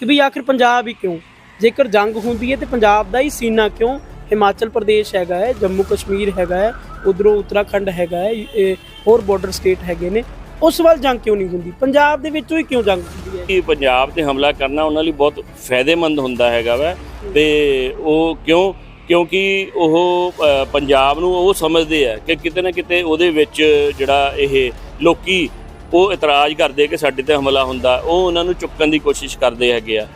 ਕਿ ਵੀ ਆਖਿਰ ਪੰਜਾਬ ਹੀ ਕਿਉਂ? ਜੇਕਰ ਜੰਗ ਹੁੰਦੀ ਹੈ ਤੇ ਪੰਜਾਬ ਦਾ ਹੀ ਸੀਨਾ ਕਿਉਂ? ਹਿਮਾਚਲ ਪ੍ਰਦੇਸ਼ ਹੈਗਾ ਹੈ, ਜੰਮੂ ਕਸ਼ਮੀਰ ਹੈਗਾ ਹੈ, ਉਧਰੋਂ ਉੱਤਰਾਖੰਡ ਹੈਗਾ ਹੈ ਹੋਰ ਬਾਰਡਰ ਸਟੇਟ ਹੈਗੇ ਨੇ। ਉਸ ਵੱਲ ਜੰਗ ਕਿਉਂ ਨਹੀਂ ਹੁੰਦੀ? ਪੰਜਾਬ ਦੇ ਵਿੱਚੋਂ ਹੀ ਕਿਉਂ ਜੰਗ ਹੁੰਦੀ ਹੈ? ਕਿ ਪੰਜਾਬ ਤੇ ਹਮਲਾ ਕਰਨਾ ਉਹਨਾਂ ਲਈ ਬਹੁਤ ਫਾਇਦੇਮੰਦ ਹੁੰਦਾ ਹੈਗਾ ਵਾ ਤੇ ਉਹ ਕਿਉਂ? ਕਿਉਂਕਿ ਉਹ ਪੰਜਾਬ ਨੂੰ ਉਹ ਸਮਝਦੇ ਆ ਕਿ ਕਿਤੇ ਨਾ ਕਿਤੇ ਉਹਦੇ ਵਿੱਚ ਜਿਹੜਾ ਇਹ ਲੋਕੀ ਉਹ ਇਤਰਾਜ਼ ਕਰਦੇ ਕਿ ਸਾਡੇ ਤੇ ਹਮਲਾ ਹੁੰਦਾ, ਉਹ ਉਹਨਾਂ ਨੂੰ ਚੁੱਕਣ ਦੀ ਕੋਸ਼ਿਸ਼ ਕਰਦੇ ਹੈਗੇ ਆ।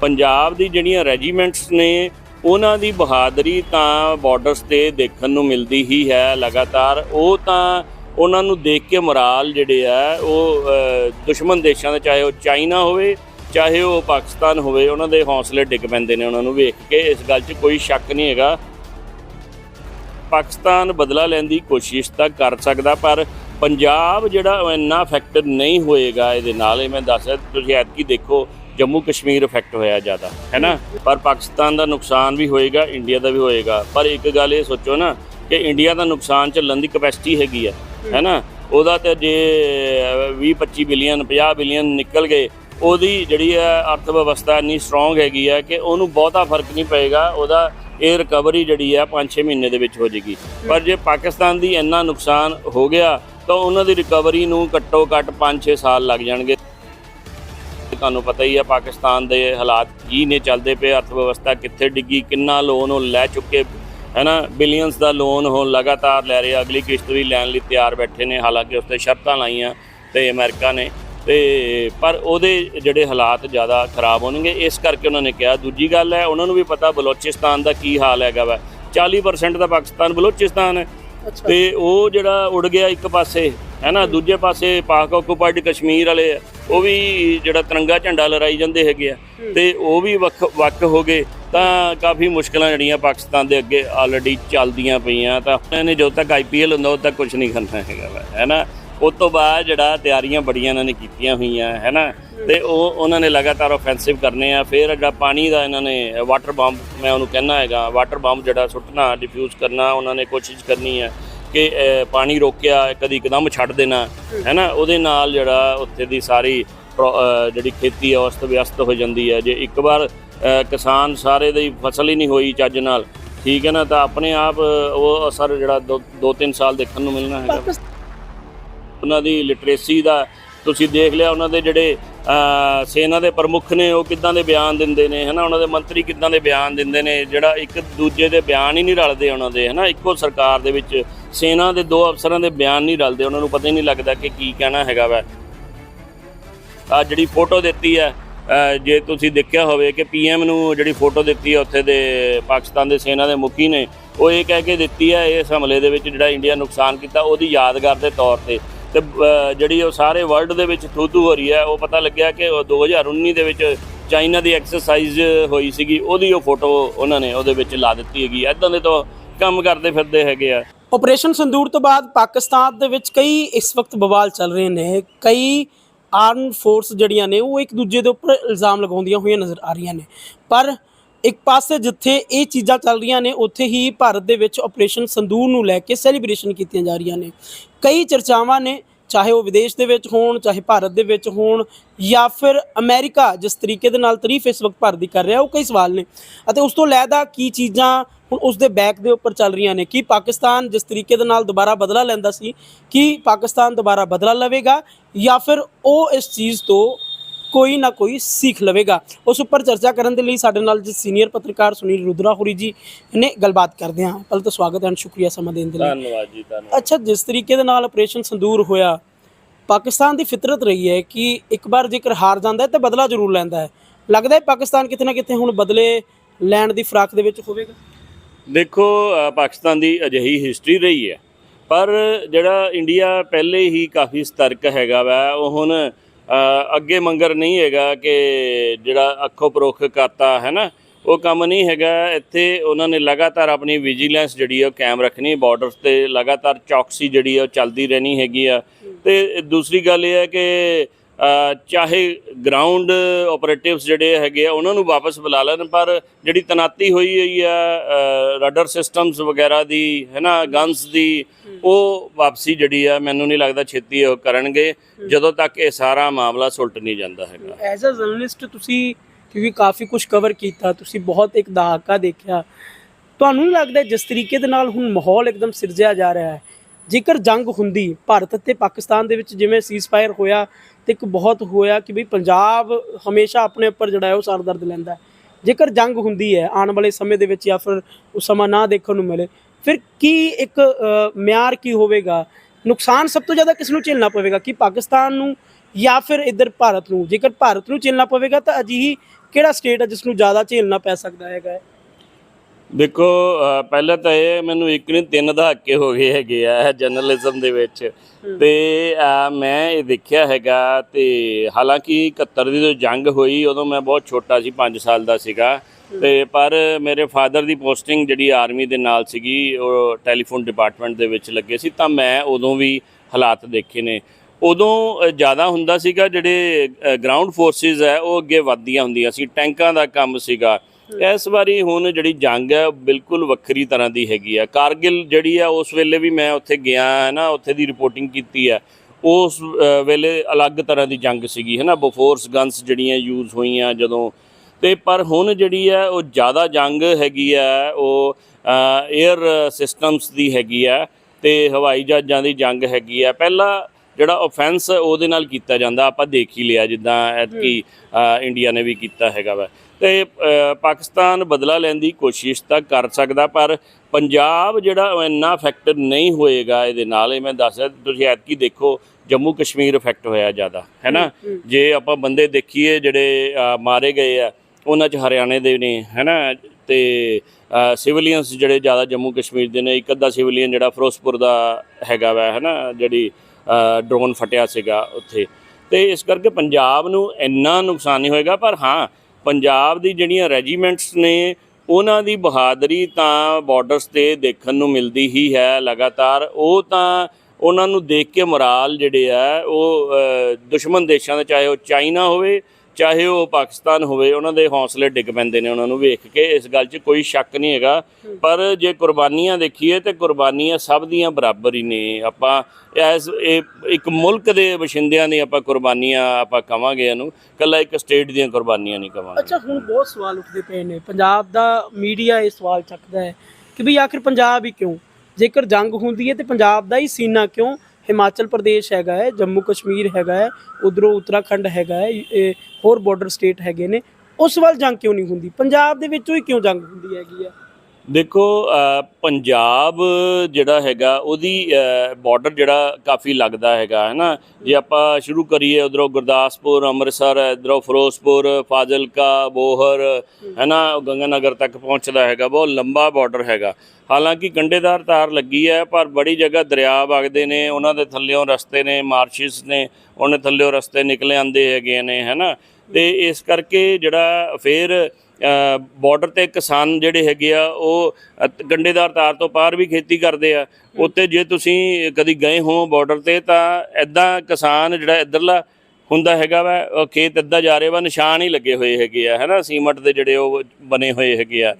ਪੰਜਾਬ ਦੀ ਜਿਹੜੀਆਂ ਰੈਜੀਮੈਂਟਸ ਨੇ, ਉਹਨਾਂ ਦੀ ਬਹਾਦਰੀ ਤਾਂ ਬਾਰਡਰਸ ਤੇ ਦੇਖਣ ਨੂੰ ਮਿਲਦੀ ਹੀ ਹੈ ਲਗਾਤਾਰ। ਉਹ ਤਾਂ ਉਹਨਾਂ ਨੂੰ ਦੇਖ ਕੇ ਮੋਰਾਲ ਜਿਹੜੇ ਆ, ਉਹ ਦੁਸ਼ਮਣ ਦੇਸ਼ਾਂ ਦੇ, ਚਾਹੇ ਉਹ ਚਾਈਨਾ ਹੋਵੇ, ਚਾਹੇ ਉਹ ਪਾਕਿਸਤਾਨ ਹੋਵੇ, ਉਹਨਾਂ ਦੇ ਹੌਸਲੇ ਡਿੱਗ ਪੈਂਦੇ ਨੇ ਉਹਨਾਂ ਨੂੰ ਵੇਖ ਕੇ। ਇਸ ਗੱਲ 'ਚ ਕੋਈ ਸ਼ੱਕ ਨਹੀਂ ਹੈਗਾ। ਪਾਕਿਸਤਾਨ ਬਦਲਾ ਲੈਣ ਦੀ ਕੋਸ਼ਿਸ਼ ਤਾਂ ਕਰ ਸਕਦਾ, ਪਰ ਪੰਜਾਬ ਜਿਹੜਾ ਉਹ ਇੰਨਾ ਅਫੈਕਟਡ ਨਹੀਂ ਹੋਏਗਾ ਇਹਦੇ ਨਾਲ, ਇਹ ਮੈਂ ਦੱਸ ਰਿਹਾ, ਤੁਸੀਂ ਐਤਕੀ ਦੇਖੋ, ਜੰਮੂ ਕਸ਼ਮੀਰ ਅਫੈਕਟ ਹੋਇਆ ਜ਼ਿਆਦਾ, ਹੈ ਨਾ? ਪਰ ਪਾਕਿਸਤਾਨ ਦਾ ਨੁਕਸਾਨ ਵੀ ਹੋਏਗਾ, ਇੰਡੀਆ ਦਾ ਵੀ ਹੋਏਗਾ। ਪਰ ਇੱਕ ਗੱਲ ਇਹ ਸੋਚੋ ਨਾ, ਕਿ ਇੰਡੀਆ ਦਾ ਨੁਕਸਾਨ ਝੱਲਣ ਦੀ ਕਪੈਸਿਟੀ ਹੈਗੀ ਹੈ ਹੈ ਨਾ? ਉਹਦਾ ਤੇ ਜੇ 20 25 ਬਿਲੀਅਨ 50 ਬਿਲੀਅਨ ਨਿਕਲ ਗਏ, ਉਹਦੀ ਜਿਹੜੀ ਹੈ ਅਰਥ ਵਿਵਸਥਾ ਇੰਨੀ ਸਟਰੋਂਗ ਹੈਗੀ ਹੈ ਕਿ ਉਹਨੂੰ ਬਹੁਤਾ ਫ਼ਰਕ ਨਹੀਂ ਪਏਗਾ, ਉਹਦਾ ਇਹ ਰਿਕਵਰੀ ਜਿਹੜੀ ਹੈ 5-6 ਮਹੀਨੇ ਦੇ ਵਿੱਚ ਹੋ ਜੇਗੀ ਪਰ ਜੇ ਪਾਕਿਸਤਾਨ ਦੀ ਇੰਨਾ ਨੁਕਸਾਨ ਹੋ ਗਿਆ ਤਾਂ ਉਹਨਾਂ ਦੀ ਰਿਕਵਰੀ ਨੂੰ ਘੱਟੋ ਘੱਟ 5-6 ਸਾਲ ਲੱਗ ਜਾਣਗੇ। ਤੁਹਾਨੂੰ ਪਤਾ ਹੀ ਹੈ ਪਾਕਿਸਤਾਨ ਦੇ ਹਾਲਾਤ ਕੀ ਨੇ, ਚੱਲਦੇ ਪਏ ਅਰਥ ਵਿਵਸਥਾ ਕਿੱਥੇ ਡਿੱਗੀ, ਕਿੰਨਾ ਲੋਨ ਉਹ ਲੈ ਚੁੱਕੇ ਹੈ ਨਾ ਬਿਲੀਅਨਸ ਦਾ ਲੋਨ ਹੁਣ ਲਗਾਤਾਰ ਲੈ ਰਹੇ ਅਗਲੀ ਕਿਸ਼ਤ ਵੀ ਲੈਣ ਲਈ ਤਿਆਰ ਬੈਠੇ ਨੇ, ਹਾਲਾਂਕਿ ਉਸ ਤੇ ਸ਼ਰਤਾਂ ਲਾਈਆਂ ਤੇ ਅਮਰੀਕਾ ਨੇ। ਤੇ ਪਰ ਉਹਦੇ ਜਿਹੜੇ ਹਾਲਾਤ ਜ਼ਿਆਦਾ ਖਰਾਬ ਹੋਣਗੇ, ਇਸ ਕਰਕੇ ਉਹਨਾਂ ਨੇ ਕਿਹਾ। ਦੂਜੀ ਗੱਲ ਹੈ, ਉਹਨਾਂ ਨੂੰ ਵੀ ਪਤਾ ਬਲੋਚਿਸਤਾਨ ਦਾ ਕੀ ਹਾਲ ਹੈਗਾ ਵਾ। 40% ਦਾ ਪਾਕਿਸਤਾਨ ਬਲੋਚਿਸਤਾਨ ਹੈ। ਤੇ ਉਹ ਜਿਹੜਾ ਉੜ ਗਿਆ ਇੱਕ ਪਾਸੇ ਹੈ ਨਾ ਦੂਜੇ ਪਾਸੇ ਪਾਕ ਆਕੂਪਾਈਡ ਕਸ਼ਮੀਰ ਵਾਲੇ ਆ, ਉਹ ਵੀ ਜਿਹੜਾ ਤਿਰੰਗਾ ਝੰਡਾ ਲਹਿਰਾਈ ਜਾਂਦੇ ਹੈਗੇ ਆ। ਤੇ ਉਹ ਵੀ ਵੱਖ ਵੱਖ ਹੋ ਗਏ ਤਾਂ ਕਾਫੀ ਮੁਸ਼ਕਲਾਂ ਜਿਹੜੀਆਂ ਪਾਕਿਸਤਾਨ ਦੇ ਅੱਗੇ ਆਲਰੇਡੀ ਚੱਲਦੀਆਂ ਪਈਆਂ ਤਾਂ ਇਹਨਾਂ ਨੇ ਜਦੋਂ ਤੱਕ ਆਈਪੀਐਲ ਹੁੰਦਾ ਉਦੋਂ ਤੱਕ ਕੁਝ ਨਹੀਂ ਕਰਨਾ ਹੈਗਾ ਹੈ ਨਾ ਉਸ ਤੋਂ ਬਾਅਦ ਜਿਹੜਾ ਤਿਆਰੀਆਂ ਬੜੀਆਂ ਇਹਨਾਂ ਨੇ ਕੀਤੀਆਂ ਹੋਈਆਂ, ਹੈ ਨਾ? ਤੇ ਉਹ ਉਹਨਾਂ ਨੇ ਲਗਾਤਾਰ ਆਫੈਂਸਿਵ ਕਰਨੇ ਆ। ਫਿਰ ਜਿਹੜਾ ਪਾਣੀ ਦਾ ਇਹਨਾਂ ਨੇ ਵਾਟਰ ਬੰਬ ਮੈਂ ਉਹਨੂੰ ਕਹਿਣਾ ਹੈਗਾ ਵਾਟਰ ਬੰਬ ਜਿਹੜਾ ਸੁੱਟਣਾ ਡਿਫਿਊਜ਼ ਕਰਨਾ, ਉਹਨਾਂ ਨੇ ਕੋਸ਼ਿਸ਼ ਕਰਨੀ ਹੈ ਕਿ ਪਾਣੀ ਰੋਕਿਆ, ਕਦੀ ਇੱਕਦਮ ਛੱਡ ਦੇਣਾ, ਹੈ ਨਾ? ਉਹਦੇ ਨਾਲ ਜਿਹੜਾ ਉੱਥੇ ਦੀ ਸਾਰੀ ਪ੍ਰੋ- ਜਿਹੜੀ ਖੇਤੀ ਹੈ ਅਸਤ ਵਿਅਸਤ ਹੋ ਜਾਂਦੀ ਹੈ ਜੇ ਇੱਕ ਵਾਰ ਕਿਸਾਨ ਸਾਰੇ ਦੀ ਫਸਲ ਹੀ ਨਹੀਂ ਹੋਈ ਚੱਜ ਨਾਲ, ਠੀਕ ਹੈ ਨਾ? ਤਾਂ ਆਪਣੇ ਆਪ ਉਹ ਅਸਰ ਜਿਹੜਾ 2-3 ਸਾਲ ਦੇਖਣ ਨੂੰ ਮਿਲਣਾ ਹੈਗਾ। ਉਹਨਾਂ ਦੀ ਲਿਟਰੇਸੀ ਦਾ, ਤੁਸੀਂ ਦੇਖ ਲਿਆ ਉਹਨਾਂ ਦੇ ਜਿਹੜੇ ਸੈਨਾ ਦੇ ਪ੍ਰਮੁੱਖ ਨੇ, ਉਹ ਕਿੱਦਾਂ ਦੇ ਬਿਆਨ ਦਿੰਦੇ ਨੇ, ਹਨਾ? ਉਹਨਾਂ ਦੇ ਮੰਤਰੀ ਕਿੱਦਾਂ ਦੇ ਬਿਆਨ ਦਿੰਦੇ ਨੇ, ਜਿਹੜਾ ਇੱਕ ਦੂਜੇ ਦੇ ਬਿਆਨ ਹੀ ਨਹੀਂ ਰਲਦੇ ਉਹਨਾਂ ਦੇ, ਹਨਾ? ਇੱਕੋ ਸਰਕਾਰ ਦੇ ਵਿੱਚ ਸੈਨਾ ਦੇ ਦੋ ਅਫਸਰਾਂ ਦੇ ਬਿਆਨ ਨਹੀਂ ਰਲਦੇ, ਉਹਨਾਂ ਨੂੰ ਪਤਾ ਹੀ ਨਹੀਂ ਲੱਗਦਾ ਕਿ ਕੀ ਕਹਿਣਾ ਹੈਗਾ ਵਾ। ਆ ਜਿਹੜੀ ਫੋਟੋ ਦਿੱਤੀ ਹੈ ਜੇ ਤੁਸੀਂ ਦੇਖਿਆ ਹੋਵੇ ਕਿ ਪੀਐਮ ਨੂੰ ਜਿਹੜੀ ਫੋਟੋ ਦਿੱਤੀ ਹੈ ਉੱਥੇ ਦੇ ਪਾਕਿਸਤਾਨ ਦੇ ਸੈਨਾ ਦੇ ਮੁਖੀ ਨੇ, ਉਹ ਇਹ ਕਹਿ ਕੇ ਦਿੱਤੀ ਹੈ, ਇਸ ਹਮਲੇ ਦੇ ਵਿੱਚ ਜਿਹੜਾ ਇੰਡੀਆ ਨੁਕਸਾਨ ਕੀਤਾ, ਉਹਦੀ ਯਾਦਗਾਰ ਦੇ ਤੌਰ ਤੇ। ਤੇ ਜਿਹੜੀ ਉਹ ਸਾਰੇ ਵਰਲਡ ਦੇ ਵਿੱਚ ਥੂਥੂ ਹੋ ਰਹੀ ਹੈ, ਉਹ ਪਤਾ ਲੱਗਿਆ ਕਿ 2019 ਦੇ ਵਿੱਚ ਚਾਈਨਾ ਦੀ ਐਕਸਰਸਾਈਜ਼ ਹੋਈ ਸੀਗੀ, ਉਹਦੀ ਉਹ ਫੋਟੋ ਉਹਨਾਂ ਨੇ ਉਹਦੇ ਵਿੱਚ ਲਾ ਦਿੱਤੀ ਹੈਗੀ ਐਦਾਂ ਦੇ ਤਾਂ ਕੰਮ ਕਰਦੇ ਫਿਰਦੇ ਹੈਗੇ ਆ। ਆਪਰੇਸ਼ਨ ਸੰਦੂਰ ਤੋਂ ਬਾਅਦ ਪਾਕਿਸਤਾਨ ਦੇ ਵਿੱਚ ਕਈ ਇਸ ਵਕਤ ਬਵਾਲ ਚੱਲ ਰਹੇ ਨੇ, ਕਈ ਆਰਮ ਫੋਰਸ ਜਿਹੜੀਆਂ ਨੇ, ਉਹ ਇੱਕ ਦੂਜੇ ਦੇ ਉੱਪਰ ਇਲਜ਼ਾਮ ਲਗਾਉਂਦੀਆਂ ਹੋਈਆਂ ਨਜ਼ਰ ਆ ਰਹੀਆਂ ਨੇ। ਪਰ ਇੱਕ ਪਾਸੇ ਜਿੱਥੇ ਇਹ ਚੀਜ਼ਾਂ ਚੱਲ ਰਹੀਆਂ ਨੇ, ਉੱਥੇ ਹੀ ਭਾਰਤ ਦੇ ਵਿੱਚ ਆਪਰੇਸ਼ਨ ਸੰਦੂਰ ਨੂੰ ਲੈ ਕੇ ਸੈਲੀਬ੍ਰੇਸ਼ਨ ਕੀਤੀਆਂ ਜਾ ਰਹੀਆਂ ਨੇ। ਕਈ ਚਰਚਾਵਾਂ ਨੇ, ਚਾਹੇ ਉਹ ਵਿਦੇਸ਼ ਦੇ ਵਿੱਚ ਹੋਣ, ਚਾਹੇ ਭਾਰਤ ਦੇ ਵਿੱਚ ਹੋਣ, ਜਾਂ ਫਿਰ ਅਮਰੀਕਾ ਜਿਸ ਤਰੀਕੇ ਦੇ ਨਾਲ ਤਾਰੀਫ ਇਸ ਵਕਤ ਭਾਰਤ ਦੀ ਕਰ ਰਿਹਾ, ਉਹ ਕਈ ਸਵਾਲ ਨੇ। ਅਤੇ ਉਸ ਤੋਂ ਲੈਦਾ ਕੀ ਚੀਜ਼ਾਂ ਹੁਣ ਉਸ ਦੇ ਬੈਕ ਦੇ ਉੱਪਰ ਚੱਲ ਰਹੀਆਂ ਨੇ? ਕਿ ਪਾਕਿਸਤਾਨ ਜਿਸ ਤਰੀਕੇ ਦੇ ਨਾਲ ਦੁਬਾਰਾ ਬਦਲਾ ਲੈਂਦਾ ਸੀ, ਕਿ ਪਾਕਿਸਤਾਨ ਦੁਬਾਰਾ ਬਦਲਾ ਲਵੇਗਾ, ਜਾਂ ਫਿਰ ਉਹ ਇਸ ਚੀਜ਼ ਤੋਂ ਕੋਈ ਨਾ ਕੋਈ ਸਿੱਖ ਲਵੇਗਾ। ਉਸ ਉੱਪਰ ਚਰਚਾ ਕਰਨ ਦੇ ਲਈ ਸਾਡੇ ਨਾਲ ਜੀ ਸੀਨੀਅਰ ਪੱਤਰਕਾਰ ਸੁਨੀਲ ਰੁਦਰਾ ਹੋਰੀ ਜੀ ਨੇ ਗੱਲਬਾਤ ਕਰਦੇ ਹਾਂ। ਪਹਿਲਾਂ ਤਾਂ ਸਵਾਗਤ ਹੈ ਸ਼ੁਕਰੀਆ ਸਮਾਂ ਦੇਣ ਦੇ ਲਈ। ਧੰਨਵਾਦ ਜੀ ਧੰਨਵਾਦ। ਅੱਛਾ ਜਿਸ ਤਰੀਕੇ ਦੇ ਨਾਲ ਆਪਰੇਸ਼ਨ ਸੰਦੂਰ ਹੋਇਆ ਪਾਕਿਸਤਾਨ ਦੀ ਫਿਤਰਤ ਰਹੀ ਹੈ ਕਿ ਇੱਕ ਵਾਰ ਜੇਕਰ ਹਾਰ ਜਾਂਦਾ ਹੈ ਤਾਂ ਬਦਲਾ ਜ਼ਰੂਰ ਲੈਂਦਾ ਹੈ। ਲੱਗਦਾ ਹੈ ਪਾਕਿਸਤਾਨ ਕਿਤੇ ਨਾ ਕਿਤੇ ਹੁਣ ਬਦਲੇ ਲੈਣ ਦੀ ਫਰਾਕ ਦੇ ਵਿੱਚ ਹੋਵੇਗਾ? ਦੇਖੋ ਪਾਕਿਸਤਾਨ ਦੀ ਅਜਿਹੀ ਹਿਸਟਰੀ ਰਹੀ ਹੈ ਪਰ ਜਿਹੜਾ ਇੰਡੀਆ ਪਹਿਲੇ ਹੀ ਕਾਫੀ ਸਤਰਕ ਹੈਗਾ ਵਾ ਉਹ ਹੁਣ ਅੱਗੇ ਮੰਗਰ ਨਹੀਂ ਹੈਗਾ ਕਿ ਜਿਹੜਾ ਅੱਖੋਂ ਪਰੋਖ ਕਰਤਾ ਹੈ ਨਾ, ਉਹ ਕੰਮ ਨਹੀਂ ਹੈਗਾ। ਇੱਥੇ ਉਹਨਾਂ ਨੇ ਲਗਾਤਾਰ ਆਪਣੀ ਵਿਜੀਲੈਂਸ ਜਿਹੜੀ ਆ ਉਹ ਕਾਇਮ ਰੱਖਣੀ ਬਾਰਡਰਸ ਤੇ ਲਗਾਤਾਰ ਚੌਕਸੀ ਜਿਹੜੀ ਆ ਉਹ ਚੱਲਦੀ ਰਹਿਣੀ ਹੈਗੀ ਆ। ਤੇ ਦੂਸਰੀ ਗੱਲ ਇਹ ਹੈ ਕਿ ਚਾਹੇ ਗਰਾਊਂਡ ਆਪਰੇਟਿਵਸ ਜਿਹੜੇ ਹੈਗੇ ਆ, ਉਹਨਾਂ ਨੂੰ ਵਾਪਸ ਬੁਲਾ ਲੈਣ, ਪਰ ਜਿਹੜੀ ਤਨਾਤੀ ਹੋਈ ਹੋਈ ਆ ਰਡਰ ਸਿਸਟਮਸ ਵਗੈਰਾ ਦੀ, ਹੈ ਨਾ ਗਨਸ ਦੀ, ਉਹ ਵਾਪਸੀ ਜਿਹੜੀ ਆ, ਮੈਨੂੰ ਨਹੀਂ ਲੱਗਦਾ ਛੇਤੀ ਉਹ ਕਰਨਗੇ। ਜਦੋਂ ਤੱਕ ਇਹ ਸਾਰਾ ਮਾਮਲਾ ਸੁਲਟ ਨਹੀਂ ਜਾਂਦਾ ਹੈਗਾ। ਐਜ਼ ਅ ਜਰਨਲਿਸਟ ਤੁਸੀਂ ਕਿਉਂਕਿ ਕਾਫੀ ਕੁਝ ਕਵਰ ਕੀਤਾ, ਤੁਸੀਂ ਬਹੁਤ ਇੱਕ ਦਹਾਕਾ ਦੇਖਿਆ। ਤੁਹਾਨੂੰ ਨਹੀਂ ਲੱਗਦਾ ਜਿਸ ਤਰੀਕੇ ਦੇ ਨਾਲ ਹੁਣ ਮਾਹੌਲ ਇੱਕਦਮ ਸਿਰਜਿਆ ਜਾ ਰਿਹਾ ਹੈ? ਜੇਕਰ ਜੰਗ ਹੁੰਦੀ, ਭਾਰਤ ਅਤੇ ਪਾਕਿਸਤਾਨ ਦੇ ਵਿੱਚ ਜਿਵੇਂ ਸੀਜ਼ਫਾਇਰ ਹੋਇਆ ਤੇ ਇੱਕ ਬਹੁਤ ਹੋਇਆ ਕਿ ਵੀ ਪੰਜਾਬ ਹਮੇਸ਼ਾ ਆਪਣੇ ਉੱਪਰ ਜਿਹੜਾ ਹੈ ਉਹ ਸਰਦਰਦ ਲੈਂਦਾ ਜੇਕਰ ਜੰਗ ਹੁੰਦੀ ਹੈ ਆਉਣ ਵਾਲੇ ਸਮੇਂ ਦੇ ਵਿੱਚ ਜਾਂ ਫਿਰ ਉਹ ਸਮਾਂ ਨਾ ਦੇਖਣ ਨੂੰ ਮਿਲੇ, ਫਿਰ ਕੀ ਇੱਕ ਮਿਆਰ ਕੀ ਹੋਵੇਗਾ? ਨੁਕਸਾਨ ਸਭ ਤੋਂ ਜ਼ਿਆਦਾ ਕਿਸ ਨੂੰ ਝੇਲਣਾ ਪਵੇਗਾ? ਕਿ ਪਾਕਿਸਤਾਨ ਨੂੰ ਜਾਂ ਫਿਰ ਇੱਧਰ ਭਾਰਤ ਨੂੰ? ਜੇਕਰ ਭਾਰਤ ਨੂੰ ਝੇਲਣਾ ਪਵੇਗਾ ਤਾਂ ਅਜਿਹੀ ਕਿਹੜਾ ਸਟੇਟ ਹੈ ਜਿਸ ਨੂੰ ਜ਼ਿਆਦਾ ਝੇਲਣਾ ਪੈ ਸਕਦਾ ਹੈਗਾ ਹੈ? ਦੇਖੋ ਪਹਿਲਾਂ ਤਾਂ ਇਹ ਮੈਨੂੰ ਇੱਕ ਨਹੀਂ ਤਿੰਨ ਦਹਾਕੇ ਹੋ ਗਏ ਹੈਗੇ ਆ ਜਰਨਲਿਜ਼ਮ ਦੇ ਵਿੱਚ। ਤੇ ਮੈਂ ਇਹ ਦੇਖਿਆ ਹੈਗਾ ਤੇ ਹਾਲਾਂਕਿ 71 ਦੀ ਜਦੋਂ ਜੰਗ ਹੋਈ ਉਦੋਂ ਮੈਂ ਬਹੁਤ ਛੋਟਾ ਸੀ 5 ਸਾਲ ਦਾ ਸੀਗਾ। ਤੇ ਪਰ ਮੇਰੇ ਫਾਦਰ ਦੀ ਪੋਸਟਿੰਗ ਜਿਹੜੀ ਆਰਮੀ ਦੇ ਨਾਲ ਸੀਗੀ ਉਹ ਟੈਲੀਫੋਨ ਡਿਪਾਰਟਮੈਂਟ ਦੇ ਵਿੱਚ ਲੱਗੇ ਸੀ ਤਾਂ ਮੈਂ ਉਦੋਂ ਵੀ ਹਾਲਾਤ ਦੇਖੇ ਨੇ। ਉਦੋਂ ਜ਼ਿਆਦਾ ਹੁੰਦਾ ਸੀਗਾ ਜਿਹੜੇ ਗਰਾਊਂਡ ਫੋਰਸਿਸ ਹੈ ਉਹ ਅੱਗੇ ਵੱਧਦੀਆਂ ਹੁੰਦੀਆਂ ਸੀ ਟੈਂਕਾਂ ਦਾ ਕੰਮ ਸੀਗਾ। ਇਸ ਵਾਰੀ ਹੁਣ ਜਿਹੜੀ ਜੰਗ ਹੈ, ਉਹ ਬਿਲਕੁਲ ਵੱਖਰੀ ਤਰ੍ਹਾਂ ਦੀ ਹੈਗੀ ਆ। ਕਾਰਗਿਲ ਜਿਹੜੀ ਆ, ਉਸ ਵੇਲੇ ਵੀ ਮੈਂ ਉੱਥੇ ਗਿਆ ਹੈ ਨਾ, ਉੱਥੇ ਦੀ ਰਿਪੋਰਟਿੰਗ ਕੀਤੀ ਹੈ ਉਸ ਵੇਲੇ ਅਲੱਗ ਤਰ੍ਹਾਂ ਦੀ ਜੰਗ ਸੀਗੀ, ਹੈ ਨਾ। ਬਫੋਰਸ ਗਨਸ ਜਿਹੜੀਆਂ ਯੂਜ਼ ਹੋਈਆਂ ਜਦੋਂ। ਤੇ ਪਰ ਹੁਣ ਜਿਹੜੀ ਹੈ ਉਹ ਜ਼ਿਆਦਾ ਜੰਗ ਹੈਗੀ ਆ, ਉਹ 에ਅਰ ਸਿਸਟਮਸ ਦੀ ਹੈਗੀ ਆ ਤੇ ਹਵਾਈ ਜਹਾਜ਼ਾਂ ਦੀ ਜੰਗ ਹੈਗੀ ਆ। ਪਹਿਲਾਂ ਜਿਹੜਾ ਆਫੈਂਸ ਉਹਦੇ ਨਾਲ ਕੀਤਾ ਜਾਂਦਾ। ਆਪਾਂ ਦੇਖ ਹੀ ਲਿਆ, ਜਿੱਦਾਂ ਐਤਕੀ ਇੰਡੀਆ ਨੇ ਵੀ ਕੀਤਾ ਹੈਗਾ ਵਾ। ਤੇ ਪਾਕਿਸਤਾਨ ਬਦਲਾ ਲੈਣ ਦੀ ਕੋਸ਼ਿਸ਼ ਤਾਂ ਕਰ ਸਕਦਾ ਪਰ ਪੰਜਾਬ ਜਿਹੜਾ ਇੰਨਾ ਅਫੈਕਟਡ ਨਹੀਂ ਹੋਏਗਾ ਇਹਦੇ ਨਾਲ ਇਹ ਮੈਂ ਦੱਸਿਆ ਤੁਸੀਂ ਐਤਕੀ ਦੇਖੋ ਜੰਮੂ ਕਸ਼ਮੀਰ ਅਫੈਕਟ ਹੋਇਆ ਜ਼ਿਆਦਾ ਹੈ ਨਾ ਜੇ ਆਪਾਂ ਬੰਦੇ ਦੇਖੀਏ ਜਿਹੜੇ ਮਾਰੇ ਗਏ ਆ ਉਹਨਾਂ 'ਚ ਹਰਿਆਣੇ ਦੇ ਨੇ ਹੈ ਨਾ ਤੇ ਸਿਵਲੀਅਨਸ ਜਿਹੜੇ ਜ਼ਿਆਦਾ ਜੰਮੂ ਕਸ਼ਮੀਰ ਦੇ ਨੇ ਇੱਕ ਅੱਧਾ ਸਿਵਲੀਅਨ ਜਿਹੜਾ ਫਿਰੋਜ਼ਪੁਰ ਦਾ ਹੈਗਾ ਵਾ ਹੈ ਨਾ ਜਿਹੜੀ ਡਰੋਨ ਫਟਿਆ ਸੀਗਾ ਉੱਥੇ। ਤੇ ਇਸ ਕਰਕੇ ਪੰਜਾਬ ਨੂੰ ਇੰਨਾ ਨੁਕਸਾਨ ਨਹੀਂ ਹੋਏਗਾ ਪਰ ਹਾਂ ਪੰਜਾਬ ਦੀ ਜਿਹੜੀਆਂ ਰੈਜੀਮੈਂਟਸ ਨੇ, ਉਹਨਾਂ ਦੀ ਬਹਾਦਰੀ ਤਾਂ ਬਾਰਡਰਸ ਤੇ ਦੇਖਣ ਨੂੰ ਮਿਲਦੀ ਹੀ ਹੈ ਲਗਾਤਾਰ। ਉਹ ਤਾਂ ਉਹਨਾਂ ਨੂੰ ਦੇਖ ਕੇ ਮੋਰਾਲ ਜਿਹੜੇ ਆ, ਉਹ ਦੁਸ਼ਮਣ ਦੇਸ਼ਾਂ ਦੇ, ਚਾਹੇ ਉਹ ਚਾਈਨਾ ਹੋਵੇ ਚਾਹੇ ਉਹ ਪਾਕਿਸਤਾਨ ਹੋਵੇ, ਉਹਨਾਂ ਦੇ ਹੌਸਲੇ ਡਿੱਗ ਪੈਂਦੇ ਨੇ, ਉਹਨਾਂ ਨੂੰ ਵੇਖ ਕੇ। ਇਸ ਗੱਲ 'ਚ ਕੋਈ ਸ਼ੱਕ ਨਹੀਂ ਹੈਗਾ। ਪਰ ਜੇ ਕੁਰਬਾਨੀਆਂ ਦੇਖੀਏ ਤੇ ਕੁਰਬਾਨੀਆਂ ਸਭ ਦੀਆਂ ਬਰਾਬਰ ਹੀ ਨੇ। ਆਪਾਂ ਐਸ ਇੱਕ ਮੁਲਕ ਦੇ ਵਸਿੰਦਿਆਂ ਦੀ ਆਪਾਂ ਕੁਰਬਾਨੀਆਂ ਆਪਾਂ ਕਵਾਂਗੇ ਇਹਨੂੰ। ਕੱਲਾ ਇੱਕ ਸਟੇਟ ਦੀਆਂ ਕੁਰਬਾਨੀਆਂ ਨਹੀਂ ਕਵਾਂਗੇ। ਅੱਛਾ, ਹੁਣ ਬਹੁਤ ਸਵਾਲ ਉੱਠਦੇ ਪਏ ਨੇ। ਪੰਜਾਬ ਦਾ ਮੀਡੀਆ ਇਹ ਸਵਾਲ ਚੱਕਦਾ ਹੈ ਕਿ ਵੀ ਆਖਿਰ ਪੰਜਾਬ ਹੀ ਕਿਉਂ? ਜੇਕਰ ਜੰਗ ਹੁੰਦੀ ਹੈ ਤੇ ਪੰਜਾਬ ਦਾ ਹੀ ਸੀਨਾ ਕਿਉਂ? ਹਿਮਾਚਲ ਪ੍ਰਦੇਸ਼ ਹੈਗਾ ਹੈ ਜੰਮੂ ਕਸ਼ਮੀਰ ਹੈਗਾ ਹੈ, ਉਧਰੋਂ ਉੱਤਰਾਖੰਡ ਹੈਗਾ ਹੈ, ਇਹ ਹੋਰ ਬਾਰਡਰ ਸਟੇਟ ਹੈਗੇ ਨੇ, ਉਸ ਵੱਲ ਜੰਗ ਕਿਉਂ ਨਹੀਂ ਹੁੰਦੀ? ਪੰਜਾਬ ਦੇ ਵਿੱਚੋਂ ਹੀ ਕਿਉਂ ਜੰਗ ਹੁੰਦੀ ਹੈਗੀ ਆ? ਦੇਖੋ ਪੰਜਾਬ ਜਿਹੜਾ ਹੈਗਾ, ਉਹਦੀ ਬਾਰਡਰ ਜਿਹੜਾ ਕਾਫੀ ਲੱਗਦਾ ਹੈਗਾ ਹੈ ਨਾ ਜੇ ਆਪਾਂ ਸ਼ੁਰੂ ਕਰੀਏ ਉਧਰੋਂ ਗੁਰਦਾਸਪੁਰ, ਅੰਮ੍ਰਿਤਸਰ, ਇਧਰੋਂ ਫਿਰੋਜ਼ਪੁਰ, ਫਾਜ਼ਿਲਕਾ, ਬੋਹਰ ਹੈ ਨਾ ਗੰਗਾਨਗਰ ਤੱਕ ਪਹੁੰਚਦਾ ਹੈਗਾ, ਬਹੁਤ ਲੰਬਾ ਬਾਰਡਰ ਹੈਗਾ। ਹਾਲਾਂਕਿ ਕੰਡੇਦਾਰ ਤਾਰ ਲੱਗੀ ਹੈ, ਪਰ ਬੜੀ ਜਗ੍ਹਾ ਦਰਿਆ ਵਗਦੇ ਨੇ, ਉਹਨਾਂ ਦੇ ਥੱਲਿਓਂ ਰਸਤੇ ਨੇ ਮਾਰਸ਼ਿਸ ਨੇ, ਉਹਨੇ ਥੱਲਿਓਂ ਰਸਤੇ ਨਿਕਲੇ ਆਂਦੇ ਹੈਗੇ ਨੇ ਹੈ ਨਾ ਤੇ ਇਸ ਕਰਕੇ ਜਿਹੜਾ ਫਿਰ ਬਾਰਡਰ ਤੇ ਕਿਸਾਨ ਜਿਹੜੇ ਹੈਗੇ ਆ, ਉਹ ਗੰਡੇਦਾਰ ਤਾਰ ਤੋਂ ਪਾਰ ਵੀ ਖੇਤੀ ਕਰਦੇ ਆ। ਉੱਤੇ ਜੇ ਤੁਸੀਂ ਕਦੀ ਗਏ ਹੋ ਬਾਰਡਰ ਤੇ, ਤਾਂ ਐਦਾਂ ਕਿਸਾਨ ਜਿਹੜਾ ਇਧਰਲਾ ਹੁੰਦਾ ਹੈਗਾ ਵਾ ਖੇਤ ਇੱਦਾਂ ਜਾ ਰਹੇ ਵਾ, ਨਿਸ਼ਾਨ ਹੀ ਲੱਗੇ ਹੋਏ ਹੈਗੇ ਆ, ਹੈਨਾ? ਸੀਮਟ ਦੇ ਜਿਹੜੇ ਉਹ ਬਣੇ ਹੋਏ ਹੈਗੇ ਆ।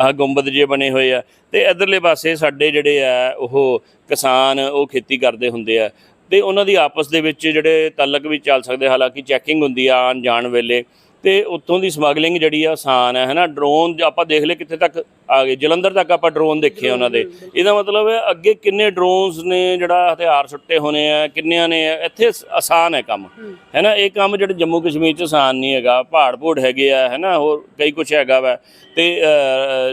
ਆ ਗੁੰਬਦ ਜੇ ਬਣੇ ਹੋਏ ਆ। ਤੇ ਇਧਰਲੇ ਪਾਸੇ ਸਾਡੇ ਜਿਹੜੇ ਆ, ਉਹ ਕਿਸਾਨ ਉਹ ਖੇਤੀ ਕਰਦੇ ਹੁੰਦੇ ਆ। ਤੇ ਉਹਨਾਂ ਦੀ ਆਪਸ ਦੇ ਵਿੱਚ ਜਿਹੜੇ ਤਾਲਕ ਵੀ ਚੱਲ ਸਕਦੇ ਹਾਲਾਂਕਿ ਚੈਕਿੰਗ ਹੁੰਦੀ ਆ ਆਉਣ ਜਾਣ ਵੇਲੇ। ਤੇ ਉੱਥੋਂ ਦੀ ਸਮਗਲਿੰਗ ਜਿਹੜੀ ਆ ਆਸਾਨ ਹੈ ਹਨਾ? ਡਰੋਨ ਆਪਾਂ ਦੇਖ ਲਏ ਕਿੱਥੇ ਤੱਕ ਆ ਗਏ ਜਲੰਧਰ ਤੱਕ ਆਪਾਂ ਡਰੋਨ ਦੇਖੇ ਉਹਨਾਂ ਦੇ। ਇਹਦਾ ਮਤਲਬ ਹੈ ਅੱਗੇ ਕਿੰਨੇ ਡਰੋਨਸ ਨੇ ਜਿਹੜਾ ਹਥਿਆਰ ਸੁੱਟੇ ਹੋਣੇ ਆ ਕਿੰਨਿਆਂ ਨੇ ਇੱਥੇ ਆਸਾਨ ਹੈ ਕੰਮ। ਹੈ। ਨਾ ਇਹ ਕੰਮ ਜਿਹੜੇ ਜੰਮੂ ਕਸ਼ਮੀਰ ਚ ਆਸਾਨ ਨਹੀਂ ਹੈਗਾ ਪਹਾੜ ਪੂੜ ਹੈਗੇ ਆ ਹੈ ਨਾ ਹੋਰ ਕਈ ਕੁਝ ਹੈਗਾ ਵਾ। ਤੇ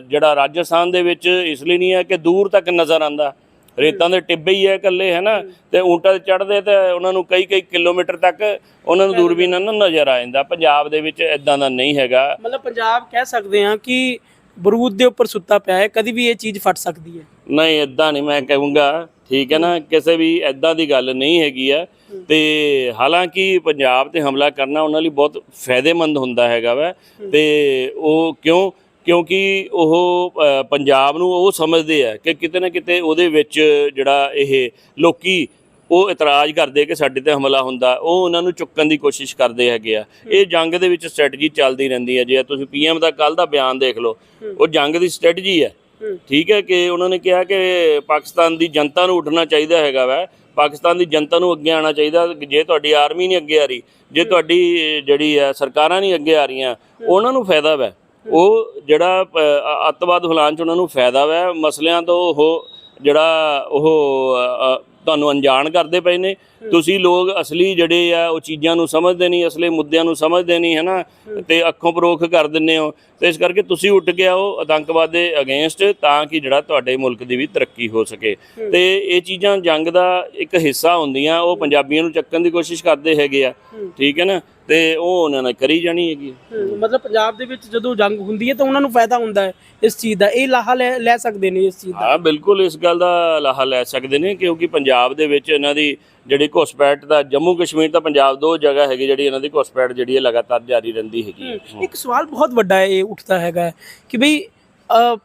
ਜਿਹੜਾ ਰਾਜਸਥਾਨ ਦੇ ਵਿੱਚ ਇਸ ਲਈ ਨਹੀਂ ਹੈ ਕਿ ਦੂਰ ਤੱਕ ਨਜ਼ਰ ਆਂਦਾ ਰੇਤਾਂ ਦੇ ਟਿੱਬੇ ਹੀ ਹੈ ਇਕੱਲੇ ਹੈ ਨਾ? ਤੇ ਊਂਟਾਂ ਤੇ ਚੜਦੇ ਤੇ ਉਹਨਾਂ ਨੂੰ ਕਈ ਕਈ ਕਿਲੋਮੀਟਰ ਤੱਕ ਉਹਨਾਂ ਨੂੰ ਦੂਰਬੀਨਾਂ ਨਾਲ ਨਜ਼ਰ ਆ ਜਾਂਦਾ। ਪੰਜਾਬ ਦੇ ਵਿੱਚ ਇਦਾਂ ਦਾ ਨਹੀਂ ਹੈਗਾ। ਮਤਲਬ ਪੰਜਾਬ ਕਹਿ ਸਕਦੇ ਹਾਂ ਕਿ ਬਰੂਦ ਦੇ ਉੱਪਰ ਸੁੱਤਾ ਪਿਆ ਹੈ ਕਦੀ ਵੀ ਇਹ ਚੀਜ਼ ਫਟ ਸਕਦੀ ਹੈ। ਨਹੀਂ ਇਦਾਂ ਨਹੀਂ ਮੈਂ ਕਹੂੰਗਾ ਠੀਕ ਹੈ ਨਾ? ਕਿਸੇ ਵੀ ਇਦਾਂ ਦੀ ਗੱਲ ਨਹੀਂ ਹੈਗੀ ਆ। ਤੇ ਹਾਲਾਂਕਿ ਪੰਜਾਬ ਤੇ ਹਮਲਾ ਕਰਨਾ ਉਹਨਾਂ ਲਈ ਬਹੁਤ ਫਾਇਦੇਮੰਦ ਹੁੰਦਾ ਹੈਗਾ ਵਾ। ਤੇ ਉਹ ਕਿਉਂ? ਕਿਉਂਕਿ ਉਹ ਪੰਜਾਬ ਨੂੰ ਉਹ ਸਮਝਦੇ ਆ ਕਿ ਕਿਤੇ ਨਾ ਕਿਤੇ ਉਹਦੇ ਵਿੱਚ ਜਿਹੜਾ ਇਹ ਲੋਕੀ ਉਹ ਇਤਰਾਜ਼ ਕਰਦੇ ਕਿ ਸਾਡੇ ਤੇ ਹਮਲਾ ਹੁੰਦਾ। ਉਹ ਉਹਨਾਂ ਨੂੰ ਚੁੱਕਣ ਦੀ ਕੋਸ਼ਿਸ਼ ਕਰਦੇ ਹੈਗੇ ਆ। ਇਹ ਜੰਗ ਦੇ ਵਿੱਚ ਸਟ੍ਰੈਟਜੀ ਚੱਲਦੀ ਰਹਿੰਦੀ ਹੈ ਜੇ ਤੁਸੀਂ ਪੀਐਮ ਦਾ ਕੱਲ ਦਾ ਬਿਆਨ ਦੇਖ ਲਓ, ਉਹ ਜੰਗ ਦੀ ਸਟ੍ਰੈਟਜੀ ਹੈ ਠੀਕ ਹੈ ਕਿ ਉਹਨਾਂ ਨੇ ਕਿਹਾ ਕਿ ਪਾਕਿਸਤਾਨ ਦੀ ਜਨਤਾ ਨੂੰ ਉੱਠਣਾ ਚਾਹੀਦਾ ਹੈਗਾ ਵਾ। ਪਾਕਿਸਤਾਨ ਦੀ ਜਨਤਾ ਨੂੰ ਅੱਗੇ ਆਉਣਾ ਚਾਹੀਦਾ। ਜੇ ਤੁਹਾਡੀ ਆਰਮੀ ਨਹੀਂ ਅੱਗੇ ਆ ਰਹੀ, ਜੇ ਤੁਹਾਡੀ ਜਿਹੜੀ ਹੈ ਸਰਕਾਰਾਂ ਨਹੀਂ ਅੱਗੇ ਆ ਰਹੀਆਂ, ਉਹਨਾਂ ਨੂੰ ਫਾਇਦਾ ਵਾ। ਉਹ ਜਿਹੜਾ ਅੱਤਵਾਦ ਫੈਲਾਉਣ ਚ ਉਹਨਾਂ ਨੂੰ ਫਾਇਦਾ ਵਾ। ਮਸਲਿਆਂ ਤੋਂ ਉਹ ਜਿਹੜਾ ਉਹ ਤੁਹਾਨੂੰ ਅਣਜਾਣ ਕਰਦੇ ਪਏ ਨੇ। ਤੁਸੀਂ ਲੋਕ ਅਸਲੀ ਜਿਹੜੇ ਆ, ਉਹ ਚੀਜ਼ਾਂ ਨੂੰ ਸਮਝਦੇ ਨਹੀਂ, ਅਸਲੇ ਮੁੱਦਿਆਂ ਨੂੰ ਸਮਝਦੇ ਨਹੀਂ, ਹੈਨਾ? ਤੇ ਅੱਖੋਂ ਪਰੋਖ ਕਰ ਦਿੰਦੇ ਹੋ। ਤੇ ਇਸ ਕਰਕੇ ਤੁਸੀਂ ਉੱਠ ਕੇ ਆਓ ਆਤੰਕਵਾਦ ਦੇ ਅਗੇਂਸਟ, ਤਾਂ ਕਿ ਜਿਹੜਾ ਤੁਹਾਡੇ ਮੁਲਕ ਦੀ ਵੀ ਤਰੱਕੀ ਹੋ ਸਕੇ। ਤੇ ਇਹ ਚੀਜ਼ਾਂ ਜੰਗ ਦਾ ਇੱਕ ਹਿੱਸਾ ਹੁੰਦੀਆਂ। ਉਹ ਪੰਜਾਬੀਆਂ ਨੂੰ ਚੱਕਣ ਦੀ ਕੋਸ਼ਿਸ਼ ਕਰਦੇ ਹੈਗੇ ਆ। ਠੀਕ ਹੈ ਨਾ? ਤੇ ਉਹ ਉਹਨਾਂ ਨੇ ਕਰੀ ਜਾਣੀ ਹੈਗੀ। ਹਮ, ਮਤਲਬ ਪੰਜਾਬ ਦੇ ਵਿੱਚ ਜਦੋਂ ਜੰਗ ਹੁੰਦੀ ਹੈ ਤਾਂ ਉਹਨਾਂ ਨੂੰ ਫਾਇਦਾ ਹੁੰਦਾ ਹੈ ਇਸ ਚੀਜ਼ ਦਾ। ਇਹ ਲਾਹਾ ਲੈ ਲੈ ਸਕਦੇ ਨੇ ਇਸ ਚੀਜ਼ ਦਾ। ਹਾਂ ਬਿਲਕੁਲ ਇਸ ਗੱਲ ਦਾ ਲਾਹਾ ਲੈ ਸਕਦੇ ਨੇ ਕਿਉਂਕਿ ਪੰਜਾਬ ਦੇ ਵਿੱਚ ਇਹਨਾਂ ਦੀ ਜਿਹੜੀ ਘੁਸਪੈਠ ਦਾ ਜੰਮੂ ਕਸ਼ਮੀਰ ਤਾਂ ਪੰਜਾਬ ਦੋ ਜਗ੍ਹਾ ਹੈਗੀ ਜਿਹੜੀ ਇਹਨਾਂ ਦੀ ਘੁਸਪੈਠ ਜਿਹੜੀ ਹੈ ਲਗਾਤਾਰ ਜਾਰੀ ਰਹਿੰਦੀ ਹੈਗੀ ਹੈ ਇੱਕ ਸਵਾਲ ਬਹੁਤ ਵੱਡਾ ਹੈ ਇਹ ਉੱਠਦਾ ਹੈਗਾ ਹੈ ਕਿ ਬਈ ਅ,